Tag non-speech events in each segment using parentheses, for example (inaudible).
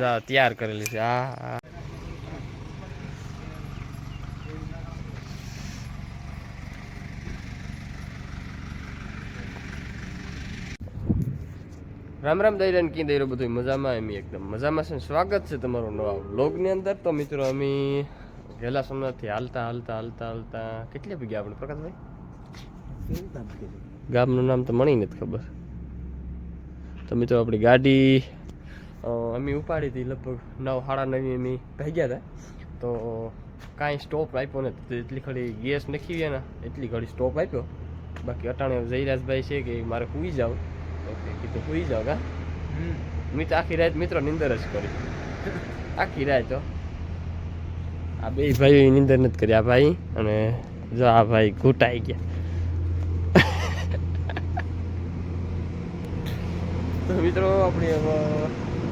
જા તૈયાર કરેલી છે. હા રામ રામ રહ્યા કી દૈરો બધું? મજામાં? એમ એકદમ મજામાં છે સ્વાગત છે તમારું નવા વ્લોગની અંદર. તો મિત્રો, અમે વહેલા સોમનાથથી હાલતા હાલતા હાલતા હાલતા કેટલે પી ગયા આપણે, પ્રકાશભાઈ? ગામનું નામ તો મણી નથી ખબર. તો મિત્રો, આપણી ગાડી અમે ઉપાડી હતી લગભગ નવ સાડા નવી અમે ભાગ્યા હતા. તો કાંઈ સ્ટોપ આપ્યો ને એટલી ખડી ગેસ નખી ગયા ને એટલી ઘડી સ્ટોપ આપ્યો. બાકી અટાણે જયરાજભાઈ છે કે મારે સુઈ જાવ ઓકે કે કીધું સુઈ જાવ કા? મેં તો આખી રાત મિત્રો નિંદર જ કરી. આખી રાત તો આ બે ભાઈ નિંદર નથી કરી. આ ભાઈ અને જો આ ભાઈ ઘૂંટાઈ ગયા. તો મિત્રો આપણે હવે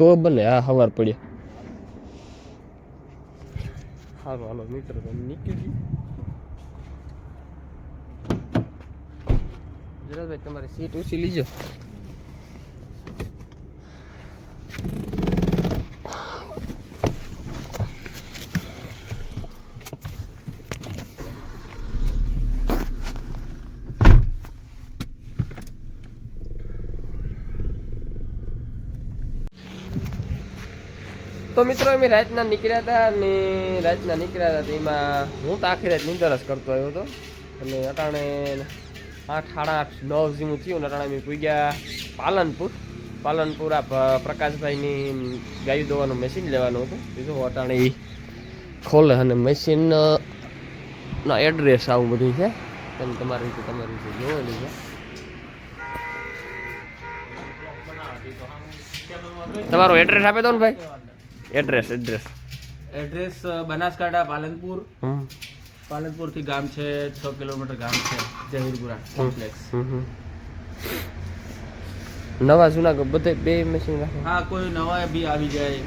તો બને આ હવાર પડ્યા. સારું હાલો, મિત્ર, તમે નીકળી જરાભાઈ તમારી સીટ ઓછી લીજો. તો મિત્રો અમે રાતના નીકળ્યા હતા અને રાતના નીકળ્યા હતા એમાં હું તો આખી રાત નિંદર જ કરતો આવ્યો હતો. અને અટાણે આઠ, સાડા આઠ, નવ જેવું થયું અટાણે અમે પૂગ્યા પાલનપુર. પાલનપુર આ પ્રકાશભાઈની ગાયું દોવાનું મશીન લેવાનું હતું. બીજું અટાણે ઈ ખોલે અને મશીન ના એડ્રેસ આવું બધું છે. તમે તમારી રીતે તમારી રીતે જોયેલું છે. તમારો એડ્રેસ આપે દો ને ભાઈ? Address address address Banaskantha Palanpur. પાલનપુરથી ગામ છે છ કિલોમીટર ગામ છે જહીરપુરા કોમ્પ્લેક્સ. નવા જૂના બધે બે મશીન હા કોઈ નવા બી આવી જાય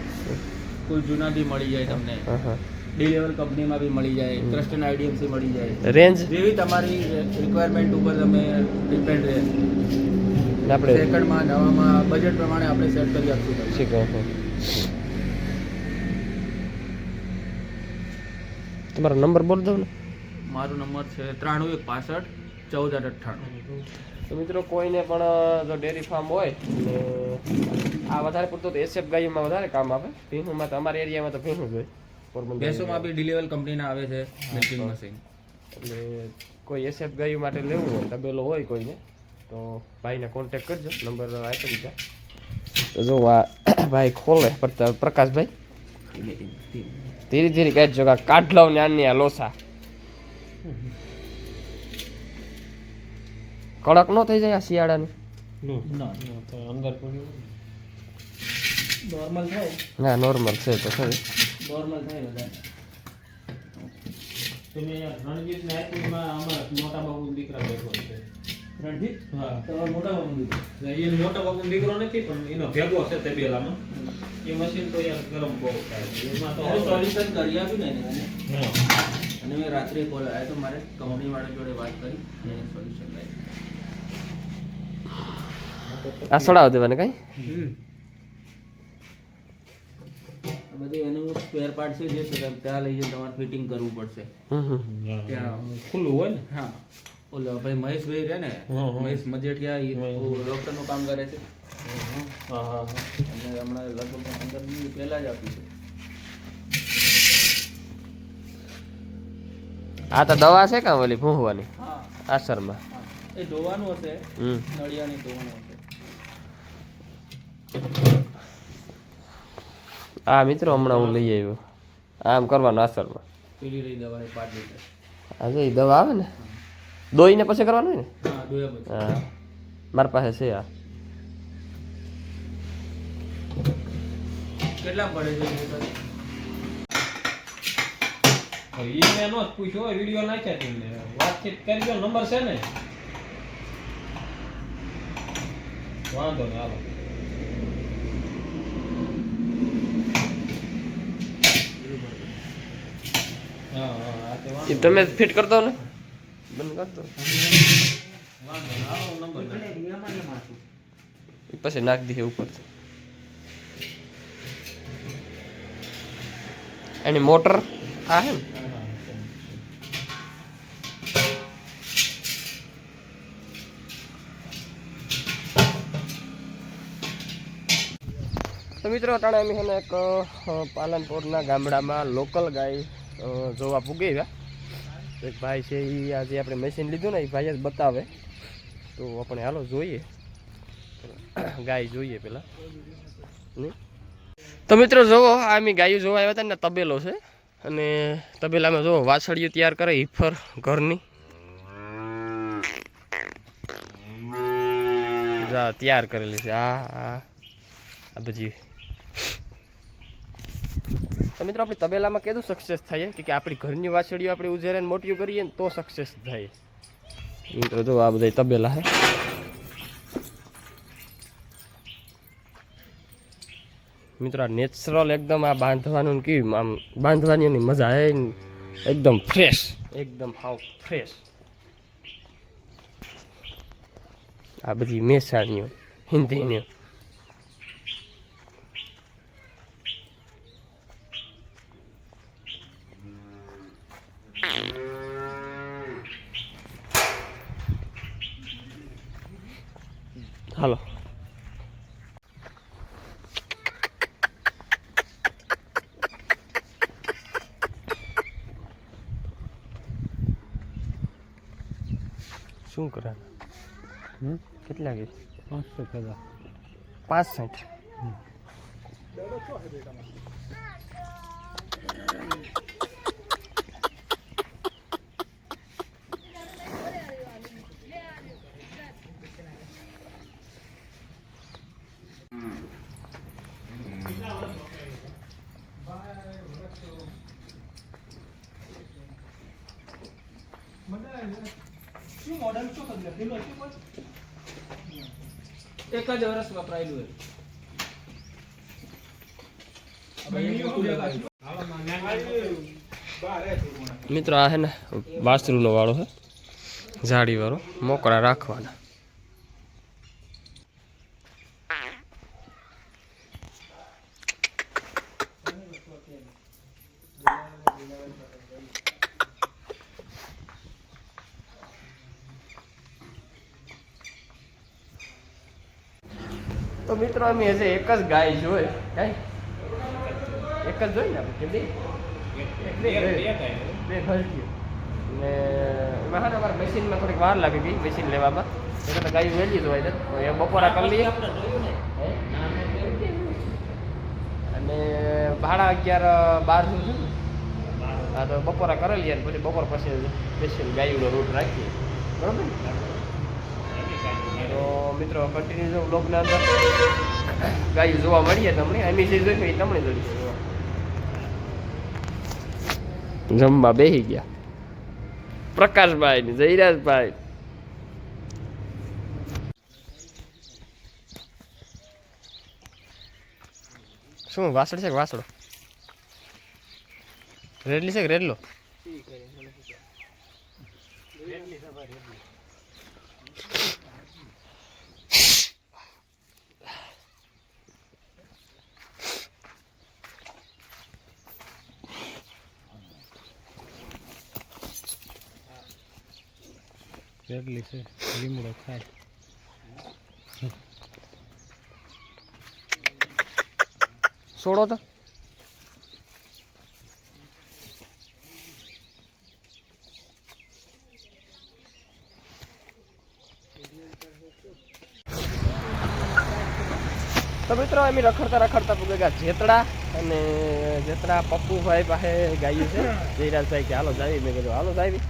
કોઈ જૂના બી મળી જાય તમને. હા હા. ડી લેવલ કંપનીમાં બી મળી જાય ક્રસ્ટન આઈડીએમસી મળી જાય. રેન્જ જેવી તમારી રિક્વાયરમેન્ટ ઉપર તમે ડિપેન્ડ રહે. આપણે સેકન્ડમાં નવામાં બજેટ પ્રમાણે આપણે સેટ કરી આપશું. શીખો તમારો નંબર બોલ દઉં ને. મારો નંબર છે ત્રાણું એક પાસઠ ચૌદ આઠ અઠ્ઠાણું. તો મિત્રો કોઈને પણ જો ડેરી ફાર્મ હોય ને આ વધારે પૂરતો તો એસએફ ગાયોમાં વધારે કામ આપે ભીહુમાં તો અમારા એરિયામાં તો ભીહું જ હોય. ભેંસોમાં બી ડિલિવર કંપનીના આવે છે મિલ્કિંગ મશીન એટલે કોઈ એસએફ ગાયું માટે લેવું હોય તબેલો હોય કોઈને તો ભાઈને કોન્ટેક કરજો. નંબર આપી દીધા. તો જો આ (coughs) ભાઈ ખોલે પર- પ્રકાશભાઈ. ધીરે ધીરે કહેજો કે કાઢ લઉં ને આની આ લોસા. કડક નો થઈ જાય આ શિયાળાની? નોર્મલ થાય? ના નોર્મલ છે તો ખરી. નોર્મલ થાય બધા તમે રણજીત નાયકમાં અમારા મોટા બાબુ દીકરા બેઠો છે. રણજીત? હા. તમારા મોટા બાબુ દીકરો? એ મોટા બાપુ દીકરો નથી પણ એનો ભેગો છે તે એ મશીન તો યાર ગરમ બહુ થાય એમાં તો સોલ્યુશન કરી આપ્યું ને એને અને મેં રાત્રે કોલ આવ્યો તો મારે કંપની વાળા જોડે વાત કરી. સોલ્યુશન લાવી. આ સડાવ દેવાને કઈ? આ બધું એનું સ્પેર પાર્ટ છે જે છે ત્યાં લઈ જઈને તમારે ફિટિંગ કરવું પડશે. ત્યાં ખુલ્લું હોય ને? હા. ઓલો ભાઈ મહેશભાઈ રહે ને હં, હં. મહેશ મજેઠિયા એ ડોક્ટરનું કામ કરે છે. હા હા અને હમણાં લગભગ પંદર મિનિટ પહેલા જ આપ્યું છે. આ તો દવા છે કાં ઓલી ભૂંહવાની હા. આસરમાં? એ ધોવાનું હશે. નળિયાની ધોવાનું હશે. આ મિત્રો હમણાં હું લઈ આવ્યો. આમ કરવાનું આસરમાં. પીલી રહી દવા પાંચ લીટર આ એ દવા આવે ને? દોઈને પછી કરવાનું હોય ને હા પછી મારી પાસે છે આ કેટલા પડે છે મોટર હવે ઈ મેં નો જ વીડિયો નાખ્યા તમને વાતચીત કરી નંબર છે ને વાંધો નહીં હાલો તમે ફિટ કરતો ને બંધ કરતો. પછી નાખી દઈએ ઉપર એની મોટર આ હે ને? તો મિત્રો, અટાણે અમે છે ને એક પાલનપુરના ગામડામાં લોકલ ગાય જોવા પૂગી ગયા એક ભાઈ છે એ આજે આપણે મશીન લીધું ને એ ભાઈ જ બતાવે. તો આપણે હાલો જોઈએ. ગાય જોઈએ પેલા? તો મિત્રો જોવો આ અમે ગાયો જોવા આવ્યા હતા ને તબેલો છે. અને તબેલામાં જોવો વાછળીઓ તૈયાર કરે ઈફર ઘરની. તૈયાર કરેલી છે. આ આ બધી તો મિત્રો, આપણી તબેલામાં કેદું સક્સેસ થાય કે આપણી ઘરની વાછડીઓ આપણે ઉજેરે મોટી કરીએ ને તો સક્સેસ થાય. મિત્રો, જો આ બધા તબેલા હે મિત્રો, આ નેચરલ એકદમ આ બાંધવાનું કેવી આમ બાંધવાની એની મજા આવે એકદમ ફ્રેશ એકદમ હાવ ફ્રેશ આ બધી મેસાણીઓ હિન્દીનીઓ હાલો. શું કરે કેટલા કે? પાંચસો થયા પાંચ સાઠ એક જ વર્ષ વપરાયેલું મિત્રો આ હે ને વાસરુનો વાળો છે જાડી વાળો મોકળા રાખવાના. તો મિત્રો અમે હજે એક જ ગાય જોઈ. કાંઈ? એક જ જોઈ ને આપણે કે બે? બે. બે ને એમાં અમારા મશીનમાં થોડીક વાર લાગી ગઈ મશીન લેવામાં. એટલે તો ગાયું વહેલી જ હોય છે તો એ બપોરા કરી લઈએ. અને ભાડા અગિયાર બાર સુધી છે ને હા તો બપોરા કરી લઈએ ને પછી બપોર પછી સ્પેશિયલ ગાયુંનો રૂટ રાખીએ. બરોબર ને? તો મિત્રો કન્ટિન્યુ જો બ્લોગના અંદર. ગાયું જોવા મળીએ તમને. એમી જે જોઈ એ તમને જોઈશું જમવા બેસી ગયા. પ્રકાશભાઈ ને જયરાજભાઈ. શું વાસળ છે કે વાસળો રેડલી છે કે રેડલો? રેડલી છે લીમડો ખાય છોડો તો તો મિત્રો એમ રખડતા રખડતા પૂગે જેતડા અને જેતડા પપ્પુભાઈ પાસે ગાયું છે. જયરાજભાઈ કે, હાલો જાવી. મેં કીધું, હાલો જાવી.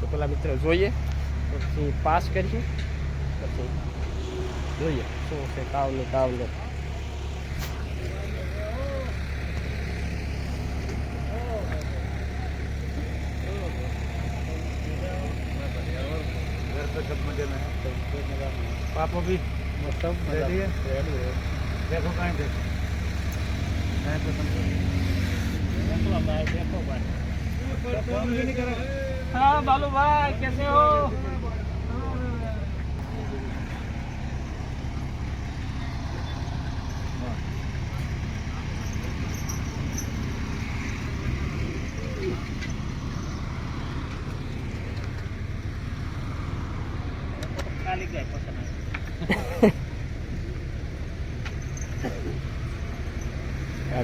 તો પેલા મિત્રો જોઈએ, પછી પાસ કરીશું, પછી જોઈએ શું છે, કાવનું કાવનું. पापा भी सब रेडी है देखो कहाँ देखो मैं तो हाँ बालू भाई कैसे हो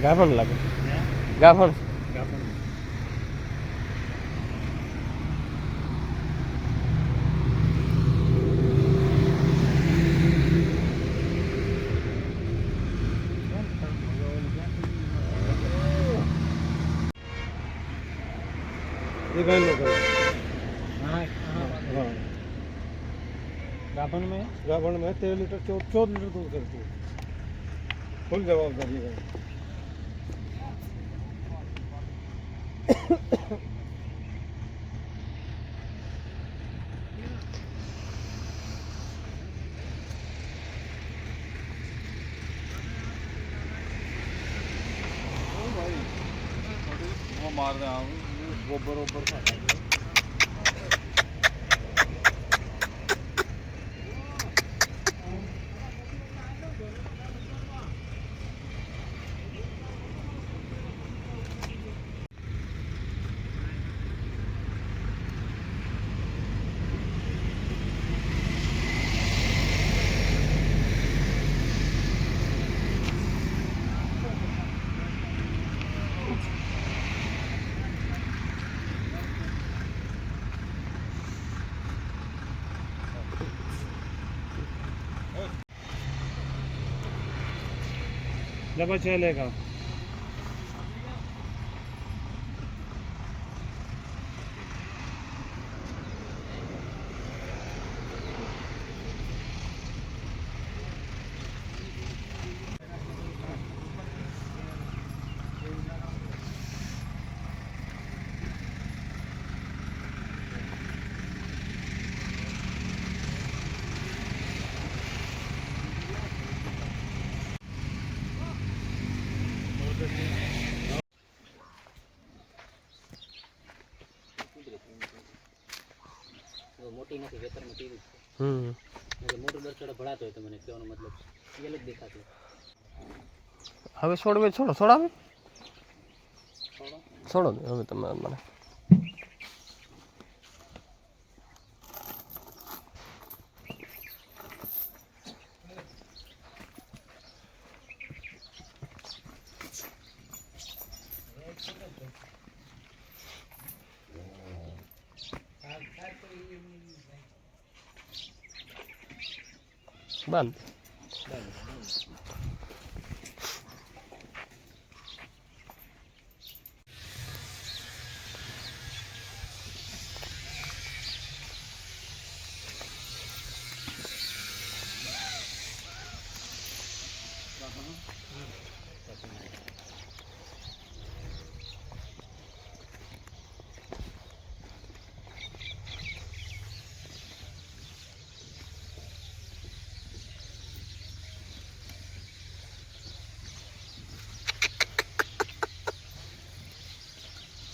গাভর লাগে গাভর गाभण में गाभण में तेरह लीटर चौदह लीटर दूध करती है फुल जवाबदारी है મારને આવું ગોબર Uber Dá pra te alegar. મોટી નથી વેતરમાં ટીવી હમ. મોટું દરચડે ભળાતો હોય તો મને કહેવાનો મતલબ એ અલગ દેખાતું હવે છોડવે છોડો છોડાવે છોડો. હવે તમે મને. બંધ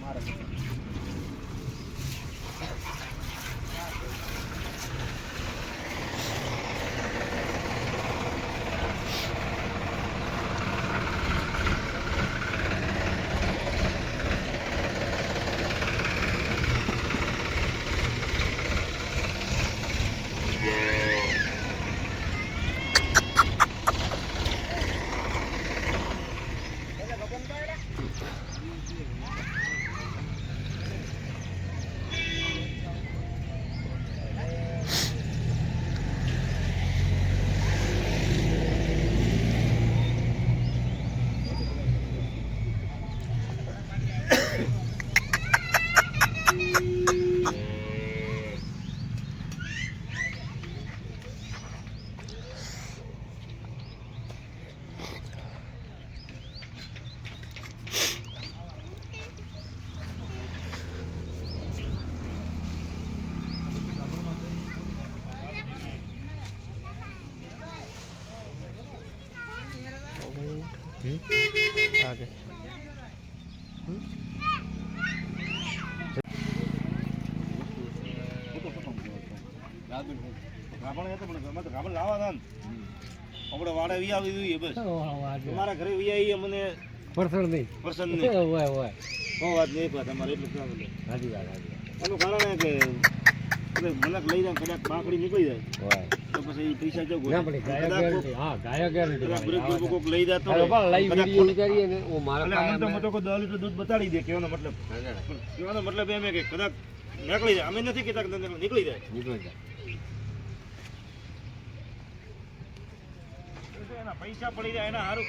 મારે આપણે વાડે વી આવી જોઈએ બસ. તમારા ઘરે વી આવી અમને પરસળ નહીં. પસંદ નહીં. હોય હોય બહુ વાત નહીં પણ તમારે એટલું કામ એટલે હાજી વાત હાજી એનું કારણ કે મલક લઈ જાય કદાચ બાકડી નીકળી જાય. તો પછી પૈસા જો ના પડે હા ગેરંટી કોક લઈ જાય તો બાળ લઈ કદાચ ને ઓ મારા એટલે અમને તો કોઈ દસ લીટર દૂધ બતાડી દે કહેવાનો મતલબ. કેવાનો મતલબ એમ કે કદાચ નીકળી જાય. અમે નથી કહેતા કે નીકળી જાય. નીકળી જાય તો એના પૈસા પડી જાય, એના સારું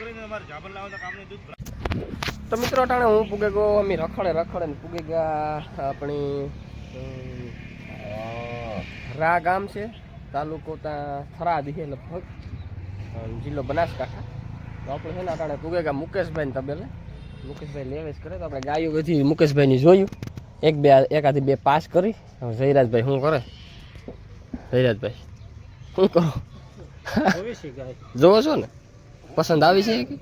તો મિત્રો ટાણે હું પૂગે ગયો, અમે રખડે રખડે ને પૂગે ગયા આપણી રા ગામ છે, તાલુકો ત્યાં થરાદ છે લગભગ જિલ્લો બનાસકાંઠા. તો આપણે છે ને ટાણે પૂગે ગયા મુકેશભાઈ તબેલે. મુકેશભાઈ લેવેશ કરે, તો આપણે ગાયો બધી મુકેશભાઈની જોયું. એક બે એકાથી બે પાસ કરી જયરાજભાઈ શું કરે? જયરાજભાઈ, શું કરો? જોવો છો ને? પસંદ આવી છે કે?